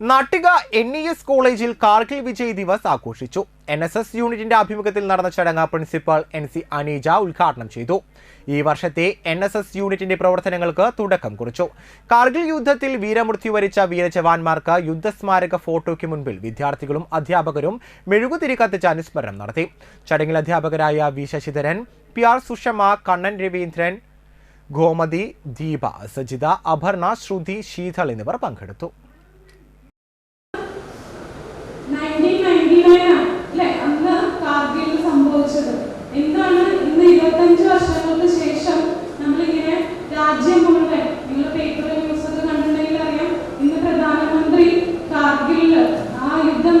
Nattika N E S കോളേജിൽ കാർഗിൽ വിജയ് ദിവസ് ആഘോഷിച്ചു. N S S യൂണിറ്റിന്റെ ആഭിമുഖ്യത്തിൽ നടന്ന ചടങ്ങ് പ്രിൻസിപ്പൽ എൻ സി അനീജ ഉദ്ഘാടനം ചെയ്തു. ഈ വർഷത്തെ എൻ എസ് എസ് യൂണിറ്റിന്റെ പ്രവർത്തനങ്ങൾക്ക് തുടക്കം കുറിച്ചു. കാർഗിൽ യുദ്ധത്തിൽ വീരമൃത്യു വരിച്ച വീരജവാന്മാർക്ക് യുദ്ധസ്മാരക ഫോട്ടോയ്ക്ക് മുൻപിൽ വിദ്യാർത്ഥികളും അധ്യാപകരും മെഴുകുതിരി കത്തിച്ച് അനുസ്മരണം നടത്തി. ചടങ്ങിൽ അധ്യാപകരായ V Sasidharan P R Sushama Kannan Raveendran Gomathi Deepa Sajitha Aparna Sruthi Sheethal എന്നിവർ പങ്കെടുത്തു. ആ യുദ്ധം